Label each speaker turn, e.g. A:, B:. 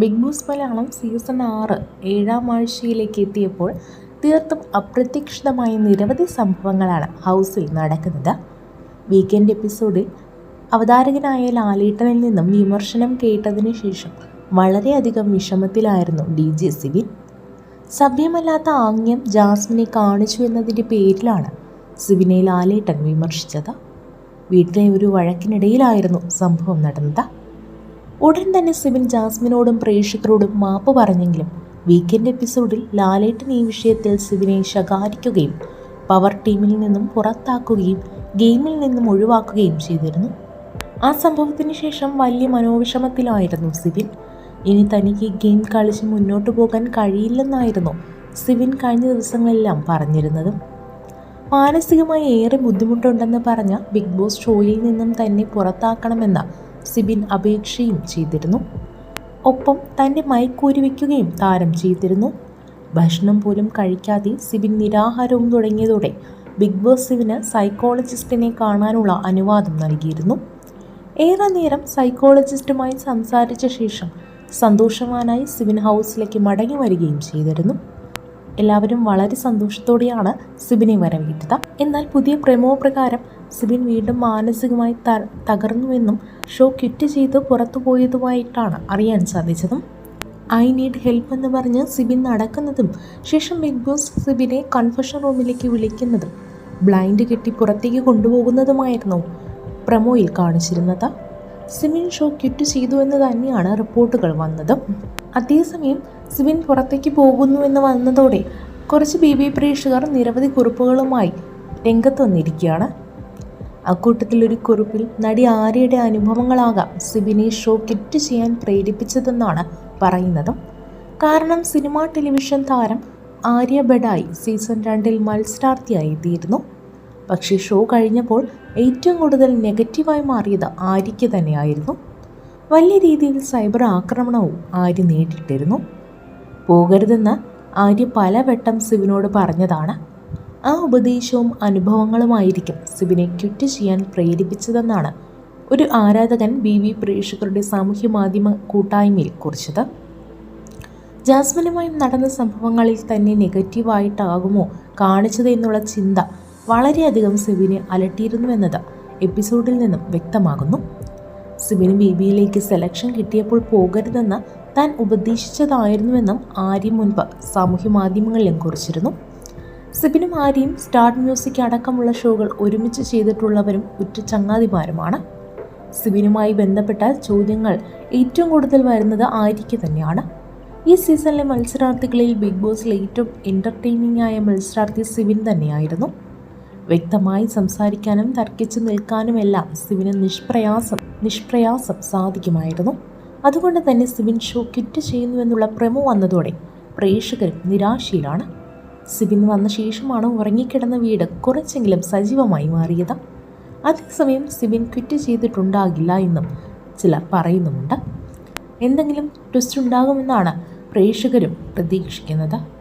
A: Big boss Malayalam season ആറ് ഏഴാം ആഴ്ചയിലേക്ക് എത്തിയപ്പോൾ തീർത്തും അപ്രത്യക്ഷിതമായ നിരവധി സംഭവങ്ങളാണ് ഹൗസിൽ നടക്കുന്നത്. വീക്കെൻഡ് എപ്പിസോഡിൽ അവതാരകനായ ലാലേട്ടനിൽ നിന്നും വിമർശനം കേട്ടതിന് ശേഷം വളരെയധികം വിഷമത്തിലായിരുന്നു ഡി ജെ സിബിൻ. സഭ്യമല്ലാത്ത ആംഗ്യം ജാസ്മിനെ കാണിച്ചു എന്നതിന്റെ പേരിലാണ് സിബിനെ ലാലേട്ടൻ വിമർശിച്ചത്. വീട്ടിലെ ഒരു വഴക്കിനിടയിലായിരുന്നു സംഭവം നടന്നത്. ഉടൻ തന്നെ സിബിൻ ജാസ്മിനോടും പ്രേക്ഷകരോടും മാപ്പ് പറഞ്ഞെങ്കിലും വീക്കെൻഡ് എപ്പിസോഡിൽ ലാലേട്ടൻ ഈ വിഷയത്തിൽ സിബിനെ ശകാരിക്കുകയും പവർ ടീമിൽ നിന്നും പുറത്താക്കുകയും ഗെയിമിൽ നിന്നും ഒഴിവാക്കുകയും ചെയ്തിരുന്നു. ആ സംഭവത്തിന് ശേഷം വലിയ മനോവിഷമത്തിലായിരുന്നു സിബിൻ. ഇനി തനിക്ക് ഗെയിം കളിച്ച് മുന്നോട്ട് പോകാൻ കഴിയില്ലെന്നായിരുന്നു സിബിൻ കഴിഞ്ഞ ദിവസങ്ങളെല്ലാം പറഞ്ഞിരുന്നതും. മാനസികമായി ഏറെ ബുദ്ധിമുട്ടുണ്ടെന്ന് പറഞ്ഞ ബിഗ് ബോസ് ഷോയിൽ നിന്നും തന്നെ പുറത്താക്കണമെന്ന സിബിൻ അപേക്ഷയും ചെയ്തിരുന്നു. ഒപ്പം തന്റെ മൈക്കൂരി വയ്ക്കുകയും താരം ചെയ്തിരുന്നു. ഭക്ഷണം പോലും കഴിക്കാതെ സിബിൻ നിരാഹാരവും തുടങ്ങിയതോടെ ബിഗ് ബോസ് സിബിന് സൈക്കോളജിസ്റ്റിനെ കാണാനുള്ള അനുവാദം നൽകിയിരുന്നു. ഏറെ നേരം സൈക്കോളജിസ്റ്റുമായി സംസാരിച്ച ശേഷം സന്തോഷവാനായി സിബിൻ ഹൗസിലേക്ക് മടങ്ങി വരികയും ചെയ്തിരുന്നു. എല്ലാവരും വളരെ സന്തോഷത്തോടെയാണ് സിബിനെ വരവേറ്റത്. എന്നാൽ പുതിയ പ്രമോ പ്രകാരം സിബിൻ വീണ്ടും മാനസികമായി ത തകർന്നുവെന്നും ഷോ ക്വിറ്റ് ചെയ്ത് പുറത്തു പോയതുമായിട്ടാണ് അറിയാൻ സാധിച്ചതും. ഐ നീഡ് ഹെൽപ്പ് എന്ന് പറഞ്ഞ് സിബിൻ നടക്കുന്നതും ശേഷം ബിഗ് ബോസ് സിബിനെ കൺഫഷൻ റൂമിലേക്ക് വിളിക്കുന്നതും ബ്ലൈൻഡ് കെട്ടി പുറത്തേക്ക് കൊണ്ടുപോകുന്നതുമായിരുന്നു പ്രമോയിൽ കാണിച്ചിരുന്നത്. സിബിൻ ഷോ ക്വിറ്റ് ചെയ്തു എന്ന് തന്നെയാണ് റിപ്പോർട്ടുകൾ വന്നത്. അതേസമയം സിവിൻ പുറത്തേക്ക് പോകുന്നു എന്ന് വന്നതോടെ കുറച്ച് ബി ബി പ്രേക്ഷകർ നിരവധി കുറിപ്പുകളുമായി രംഗത്ത് വന്നിരിക്കുകയാണ്. അക്കൂട്ടത്തിലൊരു കുറിപ്പിൽ നടി ആര്യയുടെ അനുഭവങ്ങളാകാം സിബിനെ ഷോ കിറ്റ് ചെയ്യാൻ പ്രേരിപ്പിച്ചതെന്നാണ് പറയുന്നത്. കാരണം സിനിമാ ടെലിവിഷൻ താരം ആര്യ ബഡായി സീസൺ രണ്ടിൽ മത്സരാർത്ഥിയായി എത്തിയിരുന്നു പക്ഷേ ഷോ കഴിഞ്ഞപ്പോൾ ഏറ്റവും കൂടുതൽ നെഗറ്റീവായി മാറിയത് ആര്യയ്ക്ക് തന്നെയായിരുന്നു. വലിയ രീതിയിൽ സൈബർ ആക്രമണവും ആര്യ നേരിട്ടിരുന്നു. പോകരുതെന്ന് ആര്യ പലവട്ടം സിബിനോട് പറഞ്ഞതാണ്. ആ ഉപദേശവും അനുഭവങ്ങളുമായിരിക്കും സിബിനെ ക്വിറ്റ് ചെയ്യാൻ പ്രേരിപ്പിച്ചതെന്നാണ് ഒരു ആരാധകൻ ബി വി പ്രേക്ഷകരുടെ സാമൂഹ്യ മാധ്യമ കൂട്ടായ്മയിൽ കുറിച്ചത്. ജാസ്മിനുമായും നടന്ന സംഭവങ്ങളിൽ തന്നെ നെഗറ്റീവായിട്ടാകുമോ കാണിച്ചത് എന്നുള്ള ചിന്ത വളരെയധികം സിബിനെ അലട്ടിയിരുന്നുവെന്നത് എപ്പിസോഡിൽ നിന്നും വ്യക്തമാകുന്നു. സിബിന് ബി ബിയിലേക്ക് സെലക്ഷൻ കിട്ടിയപ്പോൾ പോകരുതെന്ന് താൻ ഉപദേശിച്ചതായിരുന്നുവെന്നും ആര്യ മുൻപ് സാമൂഹ്യ മാധ്യമങ്ങളിലും കുറിച്ചിരുന്നു. സിബിനും ആര്യയും സ്റ്റാർ മ്യൂസിക് അടക്കമുള്ള ഷോകൾ ഒരുമിച്ച് ചെയ്തിട്ടുള്ളവരും ഉറ്റ ചങ്ങാതിമാരുമാണ്. സിബിനുമായി ബന്ധപ്പെട്ട ചോദ്യങ്ങൾ ഏറ്റവും കൂടുതൽ വരുന്നത് ആര്യയ്ക്ക് തന്നെയാണ്. ഈ സീസണിലെ മത്സരാർത്ഥികളിൽ ബിഗ് ബോസിലെ ഏറ്റവും എന്റർടൈനിങ് ആയ മത്സരാർത്ഥി സിബിൻ തന്നെയായിരുന്നു. വ്യക്തമായി സംസാരിക്കാനും തർക്കിച്ചു നിൽക്കാനുമെല്ലാം സിവിന് നിഷ്പ്രയാസം നിഷ്പ്രയാസം സാധിക്കുമായിരുന്നു. അതുകൊണ്ട് തന്നെ സിവിൻ ഷോ ക്വിറ്റ് ചെയ്യുന്നുവെന്നുള്ള പ്രമോ വന്നതോടെ പ്രേക്ഷകർ നിരാശയിലാണ്. സിബിൻ വന്ന ശേഷമാണ് ഉറങ്ങിക്കിടന്ന വീട് കുറച്ചെങ്കിലും സജീവമായി മാറിയത്. അതേസമയം സിബിൻ ക്വിറ്റ് ചെയ്തിട്ടുണ്ടാകില്ല എന്നും ചിലർ പറയുന്നുമുണ്ട്. എന്തെങ്കിലും ട്വിസ്റ്റ് ഉണ്ടാകുമെന്നാണ് പ്രേക്ഷകരും പ്രതീക്ഷിക്കുന്നത്.